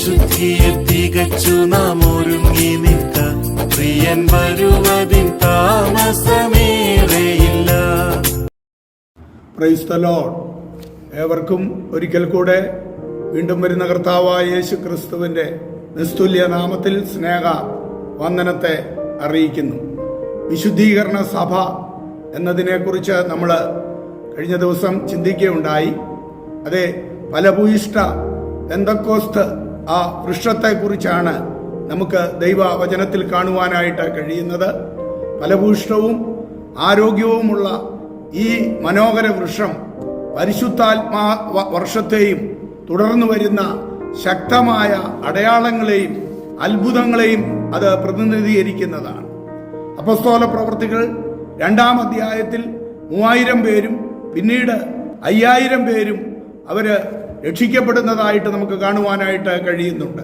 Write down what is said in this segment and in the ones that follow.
വിശുദ്ധിയിൽ തികച്ചു നാം ഒരുങ്ങി നിൽക്ക. പ്രിയൻ വരുവതിൻ താമസമേറെയില്ല. ഏവർക്കും ഒരിക്കൽ കൂടെ വീണ്ടും വരുന്ന കർത്താവായ യേശു ക്രിസ്തുവിന്റെ നിസ്തുല്യ നാമത്തിൽ സ്നേഹ വന്ദനത്തെ അറിയിക്കുന്നു. വിശുദ്ധീകരണ സഭ എന്നതിനെക്കുറിച്ച് നമ്മൾ കഴിഞ്ഞ ദിവസം ചിന്തിക്കുകയുണ്ടായി. അതെ ഫലഭൂയിഷ്ട എന്തൊക്കോസ്ത് ആ വൃക്ഷത്തെക്കുറിച്ചാണ് നമുക്ക് ദൈവവചനത്തിൽ കാണുവാനായിട്ട് കഴിയുന്നത്. ഫലഭൂഷ്ടവും ആരോഗ്യവുമുള്ള ഈ മനോഹര വൃക്ഷം പരിശുദ്ധാത്മാ വർഷത്തെയും തുടർന്നു വരുന്ന ശക്തമായ അടയാളങ്ങളെയും അത്ഭുതങ്ങളെയും അത് പ്രതിനിധീകരിക്കുന്നതാണ്. അപസ്തോല പ്രവർത്തികൾ രണ്ടാം അധ്യായത്തിൽ മൂവായിരം പേരും പിന്നീട് അയ്യായിരം പേരും അവർ രക്ഷിക്കപ്പെടുന്നതായിട്ട് നമുക്ക് കാണുവാനായിട്ട് കഴിയുന്നുണ്ട്.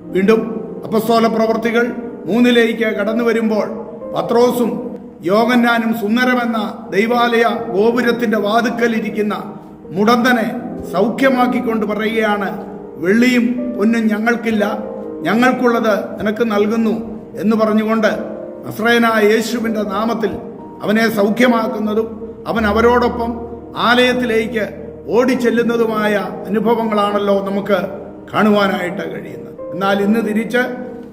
വീണ്ടും അപ്പസ്തോല പ്രവർത്തികൾ മൂന്നിലേക്ക് കടന്നു വരുമ്പോൾ പത്രോസും യോഗന്നാനും സുന്ദരമെന്ന ദൈവാലയ ഗോപുരത്തിന്റെ വാതുക്കൽ ഇരിക്കുന്ന മുടന്തനെ സൗഖ്യമാക്കിക്കൊണ്ട് പറയുകയാണ് വെള്ളിയും പൊന്നും ഞങ്ങൾക്കില്ല. ഞങ്ങൾക്കുള്ളത് നിനക്ക് നൽകുന്നു. എന്ന് പറഞ്ഞുകൊണ്ട് നസ്രയനായ യേശുവിന്റെ നാമത്തിൽ അവനെ സൗഖ്യമാക്കുന്നതും അവൻ അവരോടൊപ്പം ആലയത്തിലേക്ക് ഓടിച്ചെല്ലുന്നതുമായ അനുഭവങ്ങളാണല്ലോ നമുക്ക് കാണുവാനായിട്ട് കഴിയുന്നത്. എന്നാൽ ഇന്ന് തിരിച്ച്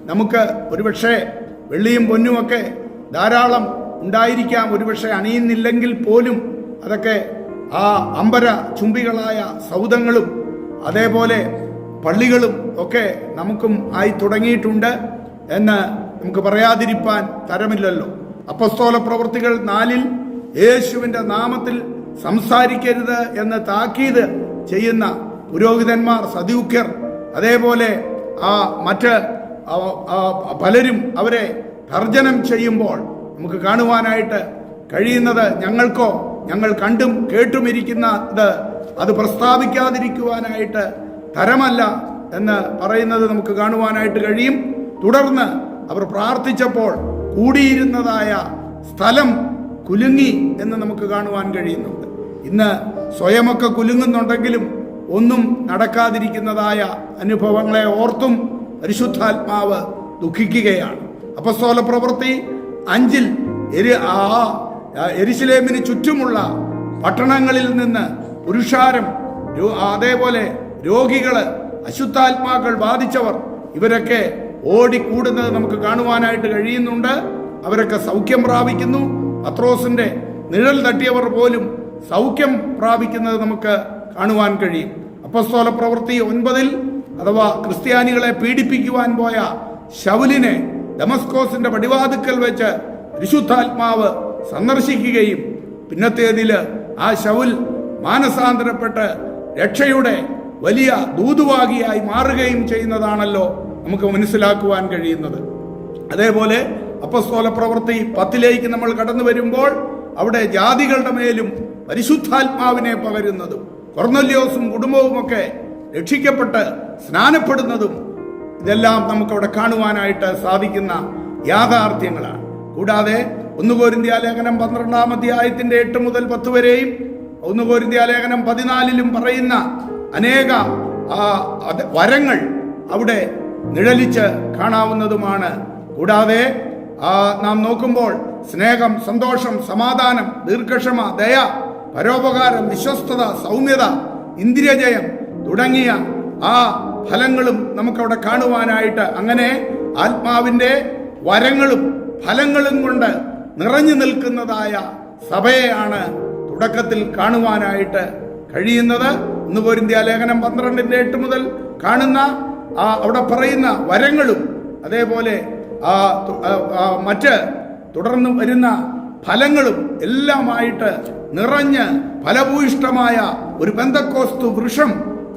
നമുക്ക് ഒരുപക്ഷെ വെള്ളിയും പൊന്നുമൊക്കെ ധാരാളം ഉണ്ടായിരിക്കാം. ഒരുപക്ഷെ അണിയുന്നില്ലെങ്കിൽ പോലും അതൊക്കെ ആ അമ്പര ചുംബികളായ സൗദങ്ങളും അതേപോലെ പള്ളികളും ഒക്കെ നമുക്കും ആയി തുടങ്ങിയിട്ടുണ്ട് എന്ന് നമുക്ക് പറയാതിരിപ്പാൻ തരമില്ലല്ലോ. അപ്പസ്തോല പ്രവൃത്തികൾ നാലിൽ യേശുവിന്റെ നാമത്തിൽ സംസാരിക്കരുത് എന്ന് താക്കീത് ചെയ്യുന്ന പുരോഹിതന്മാർ സദൂക്യർ അതേപോലെ ആ മറ്റ് പലരും അവരെ തർജനം ചെയ്യുമ്പോൾ നമുക്ക് കാണുവാനായിട്ട് കഴിയുന്നത് ഞങ്ങൾക്കോ ഞങ്ങൾ കണ്ടും കേട്ടുമിരിക്കുന്ന ഇത് അത് പ്രസ്താവിക്കാതിരിക്കുവാനായിട്ട് തരമല്ല എന്ന് പറയുന്നത് നമുക്ക് കാണുവാനായിട്ട് കഴിയും. തുടർന്ന് അവർ പ്രാർത്ഥിച്ചപ്പോൾ കൂടിയിരുന്നതായ സ്ഥലം കുലുങ്ങി എന്ന് നമുക്ക് കാണുവാൻ കഴിയുന്നുണ്ട് ഇന്ന് സ്വയമൊക്കെ കുലുങ്ങുന്നുണ്ടെങ്കിലും ഒന്നും നടക്കാതിരിക്കുന്നതായ അനുഭവങ്ങളെ ഓർത്തും പരിശുദ്ധാത്മാവ് ദുഃഖിക്കുകയാണ്. അപ്പസ്തോല പ്രവൃത്തി അഞ്ചിൽ എരി ആ എരിശിലേമിന് ചുറ്റുമുള്ള പട്ടണങ്ങളിൽ നിന്ന് പുരുഷാരം അതേപോലെ രോഗികൾ അശുദ്ധാത്മാക്കൾ ബാധിച്ചവർ ഇവരൊക്കെ ഓടിക്കൂടുന്നത് നമുക്ക് കാണുവാനായിട്ട് കഴിയുന്നുണ്ട്. അവരൊക്കെ സൗഖ്യം പ്രാപിക്കുന്നു. അത്രോസിന്റെ നിഴൽ തട്ടിയവർ പോലും സൗഖ്യം പ്രാപിക്കുന്നത് നമുക്ക് കാണുവാൻ കഴിയും. അപ്പസ്തോല പ്രവൃത്തി ഒൻപതിൽ അഥവാ ക്രിസ്ത്യാനികളെ പീഡിപ്പിക്കുവാൻ പോയ ശൗലിനെ ഡമസ്കോസിന്റെ പടിവാതുക്കൽ വെച്ച് പരിശുദ്ധാത്മാവ് സന്ദർശിക്കുകയും പിന്നത്തേതിൽ ആ ശൗൽ മാനസാന്തരപ്പെട്ട് രക്ഷയുടെ വലിയ ദൂതുവാകിയായി മാറുകയും ചെയ്യുന്നതാണല്ലോ നമുക്ക് മനസ്സിലാക്കുവാൻ കഴിയുന്നത്. അതേപോലെ അപ്പസ്തോല പ്രവൃത്തി പത്തിലേക്ക് നമ്മൾ കടന്നു വരുമ്പോൾ അവിടെ ജാതികളുടെ മേലും പരിശുദ്ധാത്മാവിനെ പകരുന്നതും കൊർന്നല്യോസും കുടുംബവുമൊക്കെ രക്ഷിക്കപ്പെട്ട് സ്നാനപ്പെടുന്നതും ഇതെല്ലാം നമുക്കവിടെ കാണുവാനായിട്ട് സാധിക്കുന്ന യാഥാർത്ഥ്യങ്ങളാണ്. കൂടാതെ ഒന്ന് കോരിന്ത്യ ലേഖനം പന്ത്രണ്ടാം അധ്യായത്തിന്റെ എട്ട് മുതൽ പത്ത് വരെയും ഒന്ന് കോരിന്ത്യ ലേഖനം പതിനാലിലും പറയുന്ന അനേക വരങ്ങൾ അവിടെ നിഴലിച്ച് കാണാവുന്നതുമാണ്. കൂടാതെ നാം നോക്കുമ്പോൾ സ്നേഹം സന്തോഷം സമാധാനം ദീർഘക്ഷമ ദയ പരോപകാരം വിശ്വസ്തത സൗമ്യത ഇന്ദ്രിയജയം തുടങ്ങിയ ആ ഫലങ്ങളും നമുക്കവിടെ കാണുവാനായിട്ട് അങ്ങനെ ആത്മാവിന്റെ വരങ്ങളും ഫലങ്ങളും കൊണ്ട് നിറഞ്ഞു നിൽക്കുന്നതായ സഭയെയാണ് തുടക്കത്തിൽ കാണുവാനായിട്ട് കഴിയുന്നത്. ഇന്ന് പോരിന്ത്യ ലേഖനം പന്ത്രണ്ടിന്റെ എട്ട് മുതൽ കാണുന്ന ആ അവിടെ പറയുന്ന വരങ്ങളും അതേപോലെ ആ, മറ്റ് തുടർന്ന് വരുന്ന ഫലങ്ങളും എല്ലാമായിട്ട് നിറഞ്ഞ് ഫലഭൂയിഷ്ടമായ ഒരു ബന്ധക്കോസ്തു വൃക്ഷം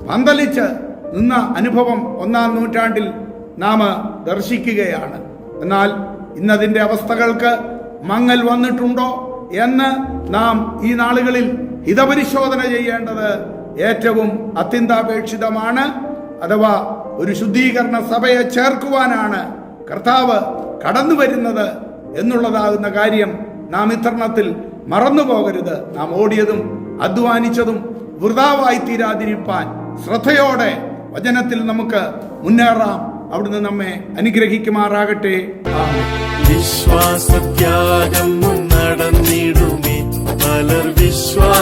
പന്തലിച്ച് നിന്ന അനുഭവം ഒന്നാം നൂറ്റാണ്ടിൽ നാം ദർശിക്കുകയാണ്. എന്നാൽ ഇന്നതിന്റെ അവസ്ഥകൾക്ക് മങ്ങൽ വന്നിട്ടുണ്ടോ എന്ന് നാം ഈ നാളുകളിൽ ഹിതപരിശോധന ചെയ്യേണ്ടത് ഏറ്റവും അത്യന്താപേക്ഷിതമാണ്. അഥവാ ഒരു ശുദ്ധീകരണ സഭയെ ചേർക്കുവാനാണ് കർത്താവ് കടന്നു വരുന്നത് എന്നുള്ളതാകുന്ന കാര്യം നാം ഇത്തരണത്തിൽ മറന്നു പോകരുത്. നാം ഓടിയതും അധ്വാനിച്ചതും വൃതാവായി തീരാതിരിപ്പാൻ ശ്രദ്ധയോടെ വചനത്തിൽ നമുക്ക് മുന്നേറാം. അവിടുന്ന് നമ്മെ അനുഗ്രഹിക്കുമാറാകട്ടെ. വിശ്വാസത്യാഗം നടന്നിടുമേ. പലർ വിശ്വാസം